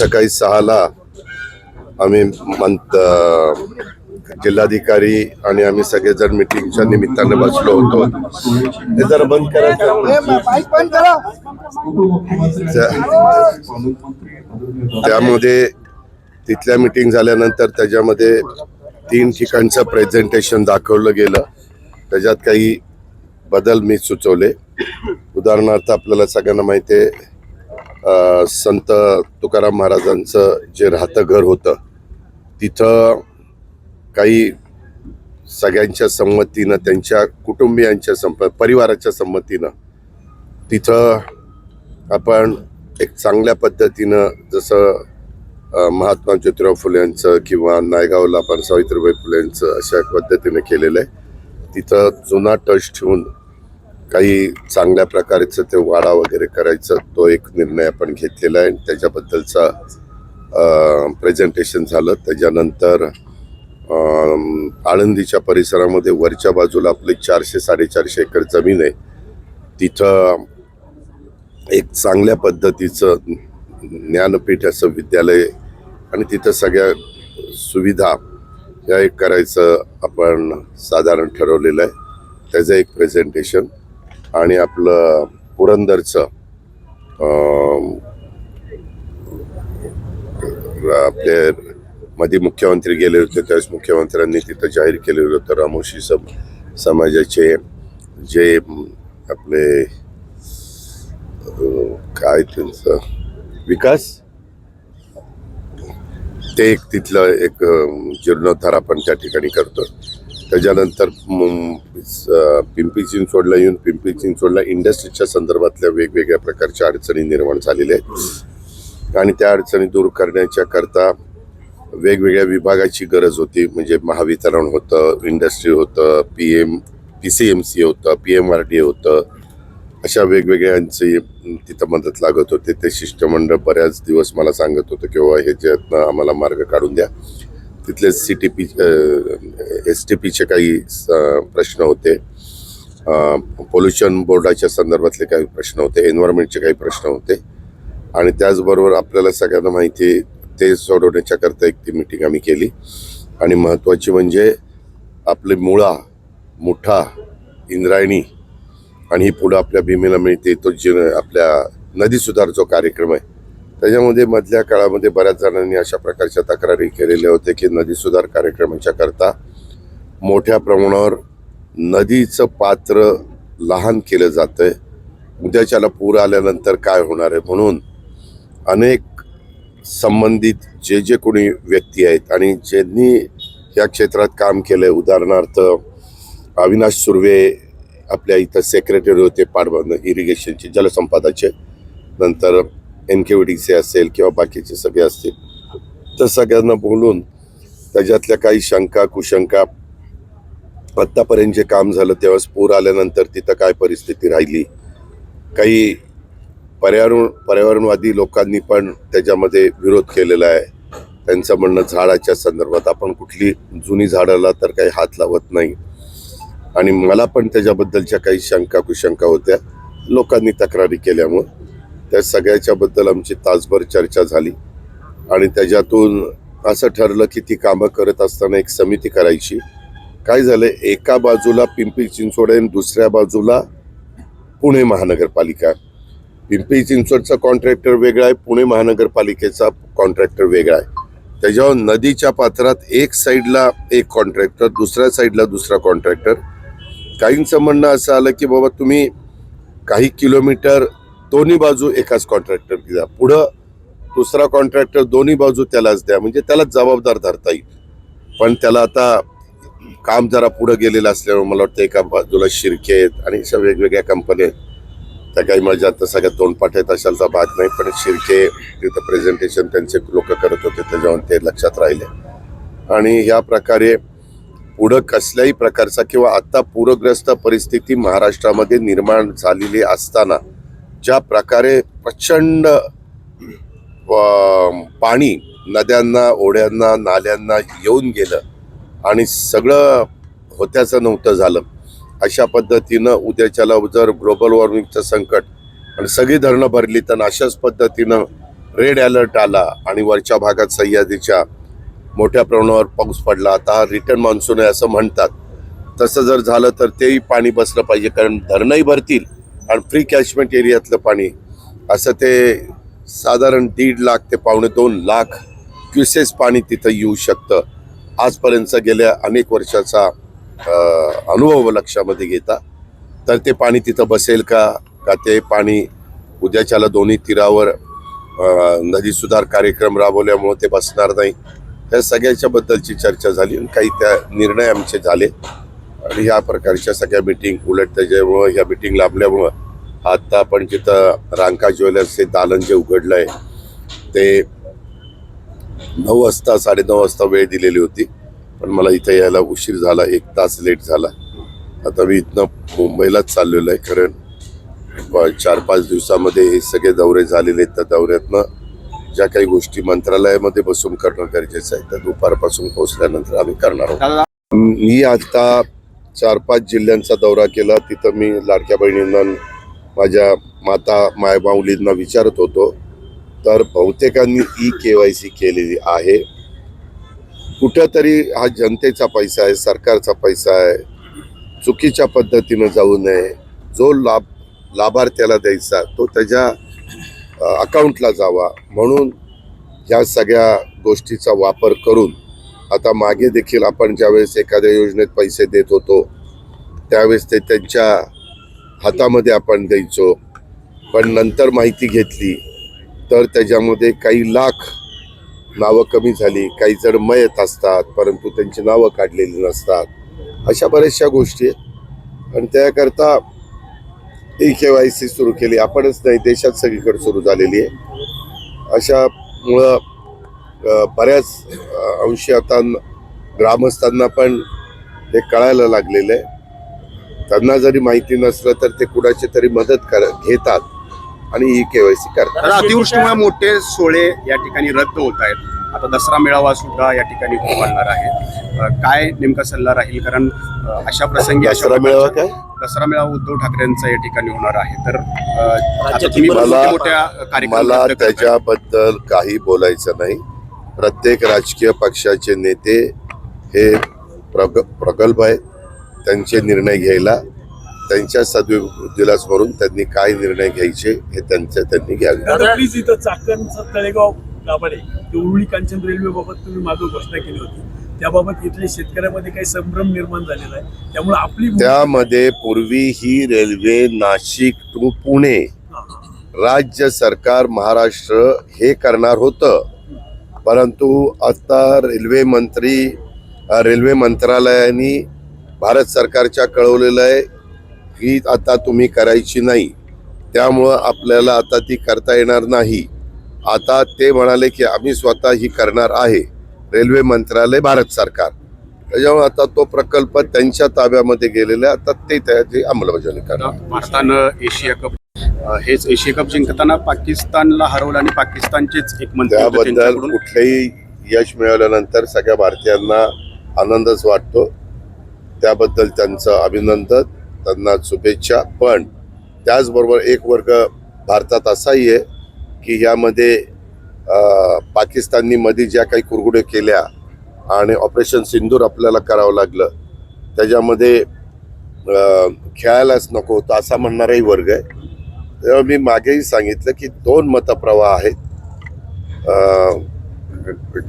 सकाळी सहाला आम्ही मंत जिल्हाधिकारी आणि आम्ही सगळेजण मिटिंगच्या निमित्ताने बसलो होतो. हे जर बंद करायचं त्यामध्ये तिथल्या मिटिंग झाल्यानंतर त्याच्यामध्ये तीन ठिकाणचं प्रेझेंटेशन दाखवलं गेलं. त्याच्यात काही बदल मी सुचवले. उदाहरणार्थ आपल्याला सगळ्यांना माहिती आहे संत तुकाराम महाराजांचं जे राहतं घर होतं तिथं काही सगळ्यांच्या संमतीनं त्यांच्या कुटुंबियांच्या संप परिवाराच्या संमतीनं तिथं आपण एक चांगल्या पद्धतीनं जसं महात्मा ज्योतिराव फुलेंचं किंवा नायगावला आपण सावित्रीबाई फुलेंचं अशा पद्धतीने केलेलं आहे. तिथं जुना टच ठेवून काही चांगल्या प्रकारचं ते वाडा वगैरे करायचं तो एक निर्णय आपण घेतलेला आहे. आणि त्याच्याबद्दलचा प्रेझेंटेशन झालं. त्याच्यानंतर आळंदीच्या परिसरामध्ये वरच्या बाजूला आपली चारशे साडेचारशे एकर जमीन आहे. तिथं एक चांगल्या पद्धतीचं ज्ञानपीठ असं विद्यालय आणि तिथं सगळ्या सुविधा ह्या एक करायचं आपण साधारण ठरवलेलं आहे. त्याचं एक प्रेझेंटेशन आणि आपलं पुरंदरचं आपले मध्ये मुख्यमंत्री गेले होते त्यावेळेस मुख्यमंत्र्यांनी तिथं जाहीर केलेलं होतं रामोशी सम समाजाचे जे आपले काय त्यांचं विकास? ते एक तिथलं एक जीर्णोद्धार आपण त्या ठिकाणी करतो त्याच्यानंतर पिंपी पिंपरी चिंचवडला येऊन पिंपरी चिंचवडला इंडस्ट्रीच्या संदर्भातल्या वेगवेगळ्या प्रकारच्या अडचणी निर्माण झालेल्या आहेत. आणि त्या अडचणी दूर करण्याच्या करता वेगवेगळ्या विभागाची गरज होती. म्हणजे महावितरण होतं इंडस्ट्री होतं P M P C M C होतं पी एम आर डी होतं. अशा वेगवेगळ्यांची तिथं मदत लागत होते. ते शिष्टमंडळ बऱ्याच दिवस मला सांगत होतं किंवा ह्याच्यातनं आम्हाला मार्ग काढून द्या. तिथले C T P S T पीचे काही स- प्रश्न होते. पोल्युशन बोर्डाच्या संदर्भातले काही प्रश्न होते एन्व्हायरमेंटचे काही प्रश्न होते. आणि त्याचबरोबर आपल्याला सगळ्यांना माहिती ते सोडवण्याच्या करता एक ती मिटिंग आम्ही केली. आणि महत्त्वाची म्हणजे आपले मुळा मुठा इंद्रायणी आणि ही पुढं आपल्या भीमेला मिळते तो जी आपल्या नदी सुधार जो कार्यक्रम आहे त्याच्यामध्ये मधल्या काळामध्ये बऱ्याच जणांनी अशा प्रकारच्या तक्रारी केलेल्या होत्या की नदी सुधार कार्यक्रमाच्या करता मोठ्या प्रमाणावर नदीचं पात्र लहान केलं जातं आहे उद्याच्याला पूर आल्यानंतर काय होणार आहे म्हणून अनेक संबंधित जे जे कोणी व्यक्ती आहेत आणि ज्यांनी या क्षेत्रात काम केलं आहे उदाहरणार्थ अविनाश सुर्वे आपल्या इथं सेक्रेटरी होते पाडबंद इरिगेशनचे जलसंपदाचे नंतर एन के डी सी असेल किंवा बाकीचे सगळे असतील तर सगळ्यांना बोलून त्याच्यातल्या काही शंका कुशंका आत्तापर्यंत जे काम झालं त्यावेळेस पूर आल्यानंतर तिथं काय परिस्थिती राहिली? काही पर्यावरण पर्यावरणवादी लोकांनी पण त्याच्यामध्ये विरोध केलेला आहे. त्यांचं म्हणणं झाडाच्या संदर्भात आपण कुठली जुनी झाडाला तर काही हात लावत नाही. आणि मला पण त्याच्याबद्दलच्या काही शंका कुशंका होत्या. लोकांनी तक्रारी केल्यामुळं त्या सगळ्याच्याबद्दल आमची तासभर चर्चा झाली. आणि त्याच्यातून असं ठरलं की ती कामं करत असताना एक समिती करायची. काय झालं? एका बाजूला पिंपरी चिंचवड आणि दुसऱ्या बाजूला पुणे महानगरपालिका पिंपरी चिंचवडचा कॉन्ट्रॅक्टर वेगळा आहे पुणे महानगरपालिकेचा कॉन्ट्रॅक्टर वेगळा आहे. त्याच्यावर नदीच्या पात्रात एक साईडला एक कॉन्ट्रॅक्टर दुसऱ्या साईडला दुसरा कॉन्ट्रॅक्टर काहींचं म्हणणं असं आलं की बाबा तुम्ही काही किलोमीटर दोन्ही बाजू एकाच कॉन्ट्रॅक्टर द्या. पुढं दुसरा कॉन्ट्रॅक्टर दोन्ही बाजू त्यालाच द्या. म्हणजे त्याला जबाबदार धरता येईल. पण त्याला आता काम जरा पुढं गेलेलं असल्यामुळे मला वाटतं एका बाजूला शिरके आहेत आणि अशा वेगवेगळ्या कंपन्या आहेत. त्या काही माझ्या आता सगळ्या तोंडपाठ आहेत अशाचा भाग नाही पण शिरके तिथं प्रेझेंटेशन त्यांचे लोक करत होते त्याच्यावर ते लक्षात राहिले. आणि ह्या प्रकारे पुढं कसल्याही प्रकारचा किंवा आत्ता पूरग्रस्त परिस्थिती महाराष्ट्रामध्ये निर्माण झालेली असताना ज्या प्रकारे प्रचंड पाणी नद्यांना ओढ्यांना नाल्यांना येऊन गेलं आणि सगळं होत्याचं नव्हतं झालं अशा पद्धतीनं उद्याच्याला जर ग्लोबल वॉर्मिंगचं संकट आणि सगळी धरणं भरली तर अशाच पद्धतीनं रेड अलर्ट आला आणि वरच्या भागात सह्याद्रीच्या मोठ्या प्रमाणावर पाऊस पडला. आता हा रिटर्न मान्सून आहे असं म्हणतात. तसं जर झालं तर तेही पाणी बसलं पाहिजे कारण धरणंही भरतील. आणि फ्री कॅचमेंट एरियातलं पाणी. असं ते साधारण दीड लाख ते पावणे दोन लाख क्युसेस पाणी तिथं येऊ शकतं. आजपर्यंत गेल्या अनेक वर्षाचा अनुभव लक्षामध्ये घेता. तर ते पाणी तिथं बसेल का? का ते पाणी उद्याच्याला दोन्ही तीरावर नदी सुधार कार्यक्रम राबवल्यामुळे ते बसणार नाही? त्या सगळ्याच्याबद्दलची चर्चा झाली आणि काही त्या निर्णय आमचे झाले. आणि ह्या प्रकारच्या सगळ्या मिटिंग उलट त्याच्यामुळं ह्या मिटिंग लाभल्यामुळं आता आपण जिथं रांका ज्वेलर्स हे दालन जे उघडलं आहे ते नऊ वाजता साडेनऊ वाजता वेळ दिलेली होती. पण मला इथं यायला उशीर झाला एक तास लेट झाला. आता मी इथनं मुंबईलाच चाललेलो आहे कारण चार पाच दिवसामध्ये हे सगळे दौरे झालेले आहेत. त्या दौऱ्यातनं ज्या काही गोष्टी मंत्रालयामध्ये बसून करणं गरजेचं आहे त्या दुपारपासून पोहोचल्यानंतर आम्ही करणार आहोत. मी आता चार पाच जिल्ह्यांचा दौरा केला. तिथं मी लाडक्या बहिणींना माझ्या माता मायमाऊलींना विचारत होतो. तर बहुतेकांनी ई के वाय सी केलेली आहे. कुठंतरी हा जनतेचा पैसा आहे सरकारचा पैसा आहे. चुकीच्या पद्धतीनं जाऊ नये. जो लाभ लाभार्थ्याला द्यायचा तो त्याच्या अकाउंटला जावा. म्हणून ह्या सगळ्या गोष्टीचा वापर करून आता मागे देखील आपण ज्यावेळेस एखाद्या योजनेत पैसे देत होतो त्यावेळेस ते त्यांच्या हातामध्ये आपण द्यायचो. पण नंतर माहिती घेतली तर त्याच्यामध्ये काही लाख नावं कमी झाली काही जण मयत असतात परंतु त्यांची नावं काढलेली नसतात. अशा बऱ्याचशा गोष्टी आहेत. आणि त्याकरता ई के वाय सी सुरू केली. आपणच नाही देशात सगळीकडे सुरू झालेली आहे. अशामुळं बऱ्याच अंशी आता ग्रामस्थांना पण हे कळायला लागलेलं आहे. त्यांना जरी माहिती नसलं तर ते कुणाची तरी मदत कर घेतात आणि ई के वाय सी करतात. अतिवृष्टीमुळे मोठे सोहळे या ठिकाणी रद्द होत आहेत. आता दसरा मेळावा सुद्धा या ठिकाणी होणार आहे. काय नेमका सल्ला राहील? कारण अशा प्रसंगी अशा दसरा मेळावा काय? दसरा मेळावा उद्धव ठाकरेंचा या ठिकाणी होणार आहे. तर अ, आता तुम्ही मला-. त्याच्याबद्दल काही बोलायचं नाही. प्रत्येक राजकीय पक्षाचे नेते हे प्रग प्रगल्भ आहेत. त्यांचे निर्णय घ्यायला त्यांच्या सद्बुद्धीला स्मरून त्यांनी काय निर्णय घ्यायचे हे त्यांचे त्यांनी घ्यावे. इथं चाकणचं तळेगाव कांचन रेल्वेबाबत तुम्ही मागे घोषणा केली होती. त्याबाबत शेतकऱ्यामध्ये काही संभ्रम निर्माण झालेला आहे. त्यामुळे आपली त्यामध्ये पूर्वी ही रेल्वे नाशिक टू पुणे. राज्य सरकार महाराष्ट्र हे करणार होतं. परंतु आता रेल्वे मंत्री रेल्वे मंत्रालयाने भारत सरकारच्या कळवलेलं आहे की आता तुम्ही करायची नाही. त्यामुळं आपल्याला आता ती करता येणार नाही. आता ते म्हणाले की आम्ही स्वतः ही करणार आहे. रेल्वे मंत्रालय भारत सरकार. त्याच्यामुळे आता तो प्रकल्प त्यांच्या ताब्यामध्ये गेलेला आहे. आता ते त्याची अंमलबजावणी करणार. भारतानं एशिया कप हेच एशिया कप जिंकताना पाकिस्तानला हरवलं आणि पाकिस्तानचेच एक त्याबद्दल कुठलेही यश मिळवल्यानंतर सगळ्या भारतीयांना आनंदच वाटतो. त्याबद्दल त्यांचं अभिनंदन त्यांना शुभेच्छा. पण त्याचबरोबर एक वर्ग भारतात असाही आहे की यामध्ये पाकिस्ताननी मध्ये ज्या काही कुरगुड्या केल्या आणि ऑपरेशन सिंदूर आपल्याला करावं लागलं त्याच्यामध्ये खेळायलाच नको होतं असा म्हणणाराही वर्ग आहे. तेव्हा मी मागेही सांगितलं की दोन मतप्रवाह आहेत.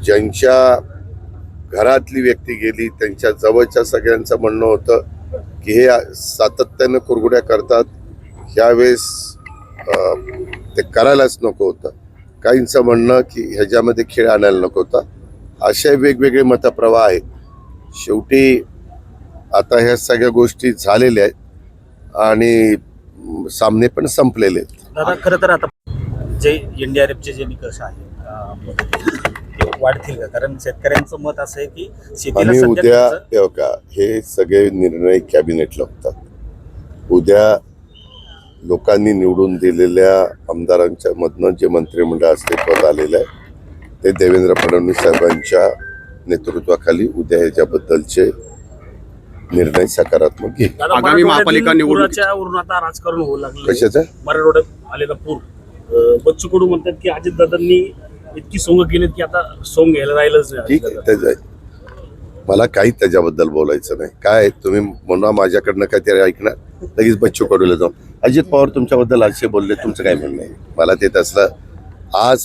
ज्यांच्या घरातली व्यक्ती गेली त्यांच्या जवळच्या सगळ्यांचं म्हणणं होतं की हे सातत्यानं कुरगुड्या करतात. ह्यावेळेस ते करायलाच नको होतं. काहींचं म्हणणं की ह्याच्यामध्ये खेळ आणायला नको होता. असे वेगवेगळे मतप्रवाह आहेत. शेवटी आता ह्या सगळ्या गोष्टी झालेल्या आहेत. आणि सामने पण संपलेले आहेत. दादा खरं तर आता जे एनडीआरएफचे जे निकष आहेत ते वाढतील का? कारण शेतकऱ्यांचं मत असं आहे की शेतीला आणि सध्या उद्या हे बघा हे सगळे निर्णय कॅबिनेटला होतात. उद्या लोकांनी निवडून दिलेल्या आमदारांच्या मधनं जे मंत्रिमंडळ अस्तित्वात आलेलं आहे ते देवेंद्र फडणवीस साहेबांच्या नेतृत्वाखाली उद्या ह्याच्याबद्दलचे निर्णय सकारात्मक घेईल. आगामी महापालिका वरून आता राजकारण होऊ लागलं. कशाचं? मराठवाड्यात आलेला पूर. अं, बच्चू कडू म्हणतात की अजितदादांनी इतकी सोंग केलीत की आता सोंग घ्यायला राहिलंच नाही ठीक आहे मला काही त्याच्याबद्दल बोलायचं नाही. काय तुम्ही म्हणा माझ्याकडनं काहीतरी ऐकणार. लगेच बच्चू कडूला जाऊन. अजित पवार तुमच्याबद्दल असे बोलले तुमचं काय म्हणणं आहे? मला ते तसलं आज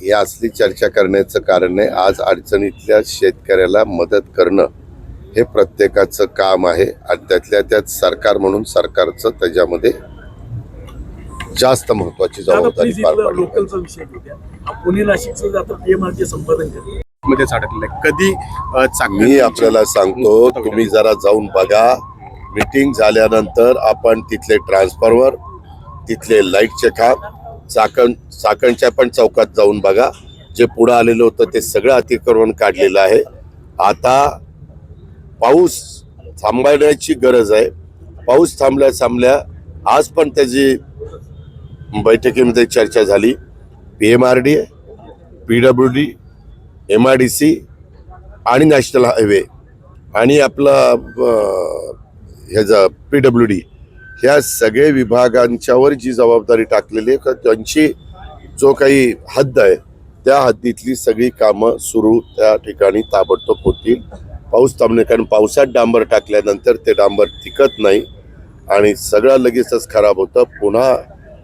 ही असली चर्चा करण्याचं कारण नाही आज अडचणीतल्या शेतकऱ्याला मदत करणं. हे प्रत्येकाचं काम आहे आणि त्यातल्या त्यात सरकार म्हणून सरकारचं त्याच्यामध्ये जास्त महत्वाची जबाबदारी पार पाडली हा मध्येच कधी मी आपल्याला सांगतो तुम्ही जरा जाऊन बघा. मीटिंग झाल्यानंतर आपण तिथले ट्रान्सफॉर्मर तिथले लाईटचे खांब चाकण चाकणच्या पण चौकात जाऊन बघा. जे पुढं आलेलं होतं ते सगळं अतिक्रमण काढलेलं आहे. आता पाऊस थांबवण्याची गरज आहे. पाऊस थांबल्या थांबल्या आज पण त्याची बैठकीमध्ये चर्चा झाली. P M R D P W D M R D C आणि नॅशनल हायवे आणि आपला ह्याचा पी डब्ल्यू डी ह्या सगळे विभागांच्यावर जी जबाबदारी टाकलेली आहे का त्यांची जो काही हद्द आहे त्या हद्दीतली सगळी कामं सुरू त्या ठिकाणी ताबडतोब होतील. पाऊस थांबणे कारण पावसात डांबर टाकल्यानंतर ते डांबर टिकत नाही आणि सगळं लगेचच खराब होतं. पुन्हा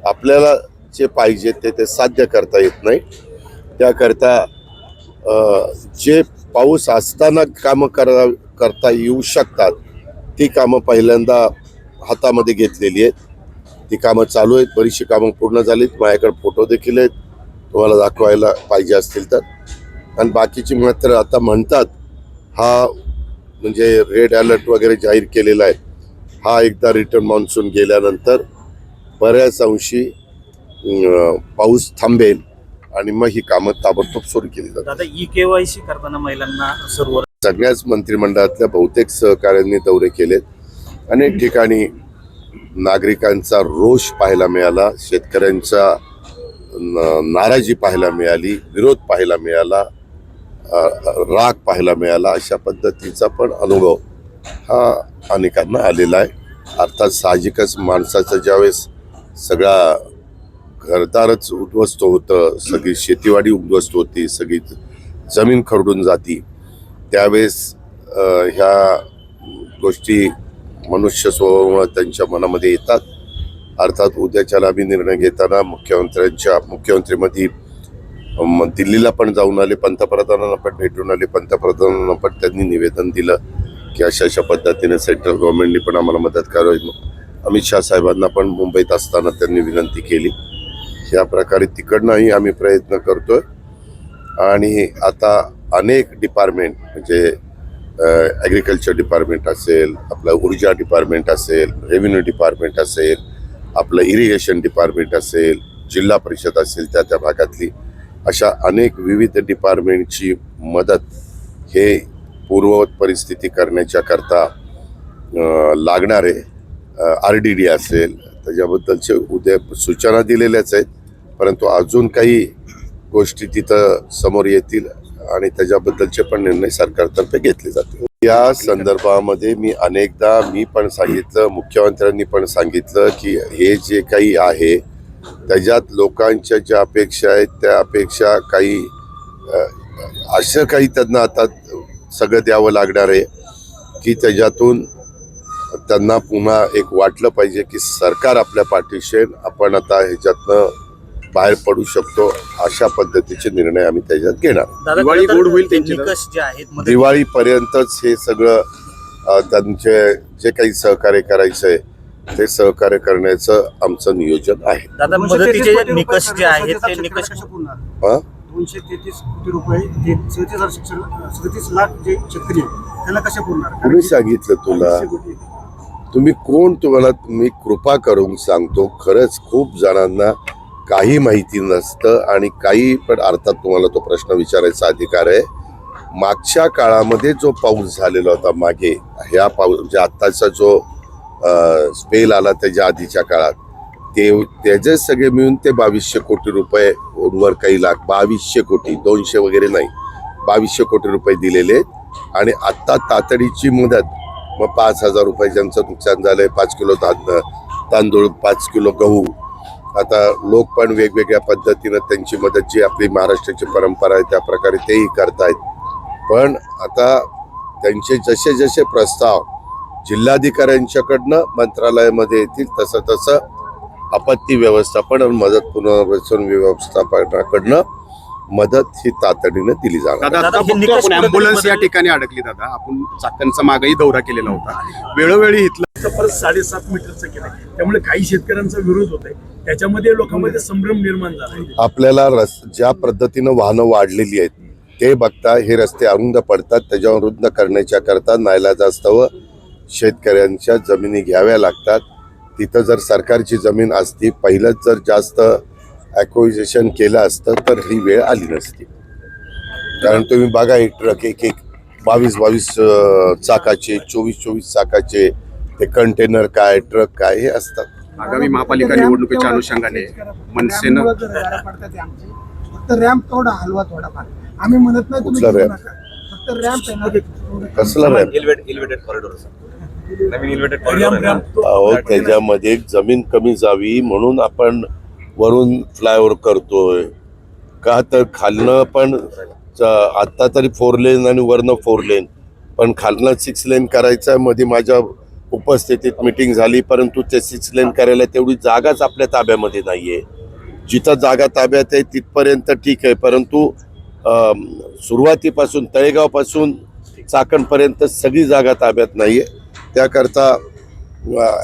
आपल्याला जे पाहिजे ते ते साध्य करता येत नाही. त्याकरता जे पाऊस असताना कामं करा करता येऊ शकतात ती कामं पहिल्यांदा हातामध्ये घेतलेली आहेत. ती कामं चालू आहेत बरीचशी कामं पूर्ण झालीत. माझ्याकडे फोटो देखील आहेत. तुम्हाला दाखवायला पाहिजे असतील तर. आणि बाकीची मात्र आता म्हणतात हा म्हणजे रेड अलर्ट वगैरे जाहीर केलेला आहे. हा एकदा रिटर्न मान्सून गेल्यानंतर बऱ्याच अंशी पाऊस थांबेल आणि मग ही कामं ताबडतोब सुरू केली जातात ई केवायसी करताना महिलांना सर्व सगळ्याच मंत्रिमंडळातल्या बहुतेक सहकाऱ्यांनी दौरे केलेत. अनेक ठिकाणी नागरिकांचा रोष पाहायला मिळाला शेतकऱ्यांचा नाराजी पाहायला मिळाली विरोध पाहायला मिळाला. राग पाहायला मिळाला अशा पद्धतीचा पण अनुभव हा अनेकांना आलेला आहे. अर्थात साहजिकच माणसाचा ज्यावेळेस सगळा घरदारच उद्ध्वस्त होतं सगळी शेतीवाडी उद्ध्वस्त होती सगळी जमीन खरडून जाती त्यावेळेस ह्या गोष्टी मनुष्य स्वभावामुळे त्यांच्या मनामध्ये येतात. अर्थात उद्याच्याला आम्ही निर्णय घेताना मुख्यमंत्र्यांच्या मुख्यमंत्रीमध्ये दिल्लीला पण जाऊन आले पंतप्रधानांना पण भेटून आले. पंतप्रधानांना पण त्यांनी निवेदन दिलं की अशा अशा पद्धतीने सेंट्रल गव्हर्नमेंटने पण आम्हाला मदत करावी. अमित शहा साहेबांना पण मुंबईत असताना त्यांनी विनंती केली. ह्या प्रकारे तिकडनंही आम्ही प्रयत्न करतोय. आणि आता अनेक डिपार्टमेंट म्हणजे ॲग्रिकल्चर डिपार्टमेंट असेल आपलं ऊर्जा डिपार्टमेंट असेल रेव्हेन्यू डिपार्टमेंट असेल आपलं इरिगेशन डिपार्टमेंट असेल जिल्हा परिषद असेल त्या त्या भागातली. अशा अनेक विविध डिपार्टमेंटची मदत हे पूर्ववत परिस्थिती करण्याच्या करता लागणारे आर डी डी असेल त्याच्याबद्दलचे उद्या सूचना दिलेल्याच आहेत. परंतु अजून काही गोष्टी तिथं समोर येतील आणि त्याच्याबद्दलचे पण निर्णय सरकारतर्फे घेतले जातील. या संदर्भामध्ये मी अनेकदा मी पण सांगितलं मुख्यमंत्र्यांनी पण सांगितलं की हे जे काही आहे त्याच्यात लोकांच्या ज्या अपेक्षा आहेत त्या अपेक्षा काही असं काही त्यांना आता सगळं द्यावं लागणार आहे की त्याच्यातून त्यांना पुन्हा एक वाटलं पाहिजे की सरकार आपल्या पाठीशी. आपण आता ह्याच्यातनं बाहेर पडू शकतो अशा पद्धतीचे निर्णय आम्ही त्याच्यात घेणार दिवाळी गोड होईल त्यांची तर. निकष जे आहेत मदत- दिवाळीपर्यंतच हे सगळं त्यांचे जे काही सहकार्य करायचं आहे ते सहकार्य करण्याचं आमचं नियोजन आहे. दादा मदतीचे निकष जे आहेत ते निकष? हा? दोनशे तेहतीस कोटी रुपये ते सदतीस हजार शिक्षण सदतीस लाख जे शेतकरी आहेत त्यांना कसे पुरणार कारण कोणी की सांगितलं तुला? कोटी. तुम्ही कोण तुम्हाला मी कृपा करून सांगतो खरंच खूप जणांना काही माहिती नसतं आणि काही पण अर्थात तुम्हाला तो प्रश्न विचारायचा अधिकार आहे. मागच्या काळामध्ये जो पाऊस झालेला होता मागे ह्या पाऊस म्हणजे आत्ताचा जो स्पेल आला त्याच्या आधीच्या काळात. ते त्याचे सगळे मिळून ते बावीसशे कोटी रुपये वर काही लाख बावीसशे कोटी दोनशे वगैरे नाही. बावीसशे कोटी रुपये दिलेले आहेत. आणि आत्ता तातडीची मदत मग पाच हजार रुपये ज्यांचं नुकसान झालंय पाच किलो धान्य तांदूळ पाच किलो गहू. आता लोक पण वेगवेगळ्या पद्धतीनं त्यांची मदत जी आपली महाराष्ट्राची परंपरा आहे त्या प्रकारे तेही करतायत. पण आता त्यांचे जसे जसे प्रस्ताव जिल्हाधिकाऱ्यांच्याकडनं मंत्रालयामध्ये येतील तसं तसं आपत्ती व्यवस्थापन आणि मदत पुनर्वसन व्यवस्थापनाकडनं मदत ही तातडीनं दिली जाणार अँब्युलन्स या ठिकाणी अडकली दादा. आपण चाकणचा मागही दौरा केलेला होता. वेळोवेळी इथलं परत साडेसात मीटरचं केलंय. त्यामुळे काही शेतकऱ्यांचा विरोध होत आहे त्याच्यामध्ये लोकांमध्ये संभ्रम निर्माण झाला आपल्याला रस ज्या पद्धतीनं वाहनं वाढलेली आहेत ते बघता हे रस्ते अरुंद पडतात त्याच्यावर रुंद करण्याच्या करता नाईलाजास्तव शेतकऱ्यांच्या जमिनी घ्याव्या लागतात. तिथं जर सरकारची जमीन असती पहिलंच जर जास्त ॲक्विजेशन केलं असतं तर ही वेळ आली नसती. कारण तुम्ही बघा एक ट्रक एक एक बावीस बावीस चाकाचे चोवीस चोवीस चाकाचे ते कंटेनर काय ट्रक काय हे असतात. आगामी महापालिका निवडणुकीच्या अनुषंगाने मनसेनं फक्त रॅम्प तेवढा हलवा थोडाफार. आम्ही म्हणत नाही तुम्ही रॅम्प? नका. फक्त रॅम्प आहे ना. कसला रॅम्प एलिव्हेटेड कॉरिडॉर नवीन अहो त्याच्यामध्ये जमीन कमी जावी म्हणून आपण वरून फ्लायओव्हर करतोय. का तर खालनं पण आत्ता तरी फोर लेन आणि वरनं फोर लेन पण खालनं सिक्स लेन करायचं मध्ये माझ्या उपस्थितीत मिटिंग झाली परंतु ते सिक्स लेन करायला तेवढी जागाच आपल्या ताब्यामध्ये नाहीये. जिथं जागा ताब्यात आहे तिथपर्यंत ठीक आहे. परंतु सुरुवातीपासून तळेगावपासून चाकणपर्यंत सगळी जागा ताब्यात नाहीये. त्याकरता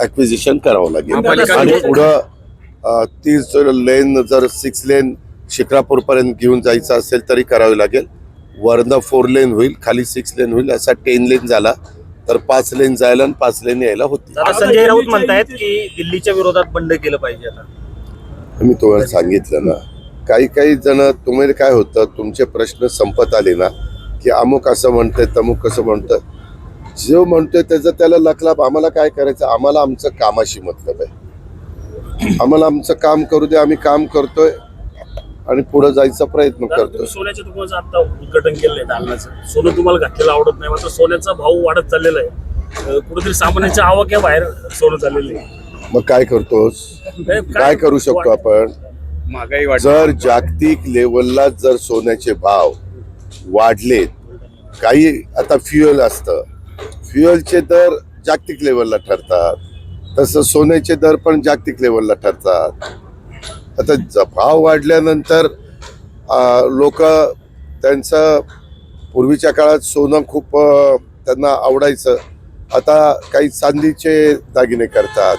ॲक्विजिशन करावं लागेल. आणि पुढं अ, तीच लेन जर सिक्स लेन शिक्रापूर पर्यंत घेऊन जायचं असेल तरी करावी लागेल. वरनं फोर लेन होईल खाली सिक्स लेन होईल असा टेन लेन झाला तर पाच लेन जायला आणि पाच लेन यायला होती. संजय राऊत म्हणतायत की दिल्लीच्या विरोधात बंड केलं पाहिजे आता. मी तुम्हाला सांगितलं ना. काही काही जण तुम्हाला काय होतं तुमचे प्रश्न संपत आले ना की अमुक असं म्हणतंय तमुक कसं म्हणतं जो म्हणतोय त्याचं त्याला लखलाप. आम्हाला काय करायचं? आम्हाला आमचं कामाशी मतलब आहे. आम्हाला आमचं काम करू दे आम्ही काम करतोय आणि पुढे जायचा प्रयत्न आता उद्घाटन केलंय दालनाचं. सोनं तुम्हाला घातलेलं आवडत नाही मात्र सोन्याचा भाव वाढत चाललेला आहे. कुठेतरी सामान्याच्या आवाक्या बाहेर सोनं चाललेलं आहे. मग काय करतोस? काय- काय करू शकतो आपण? महागाई जर जागतिक लेवलला जर सोन्याचे भाव वाढले काही आता फ्युएल असतं. फ्युएलचे दर जागतिक लेवलला ठरतात. तसं सोन्याचे दर पण जागतिक लेवलला ठरतात. आता ज- भाव वाढल्यानंतर लोक त्यांचं पूर्वीच्या काळात सोनं खूप त्यांना आवडायचं. आता काही चांदीचे दागिने करतात.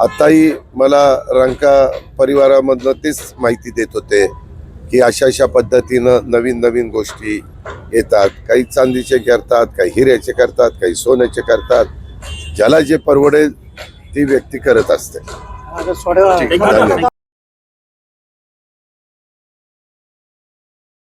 आताही मला रंका परिवारामधनं तेच माहिती देत होते की अशा अशा पद्धतीनं नवीन नवीन गोष्टी येतात काही चांदीचे करतात काही हिऱ्याचे करतात काही सोन्याचे करतात. ज्याला जे परवडेल ती व्यक्ती करत असते.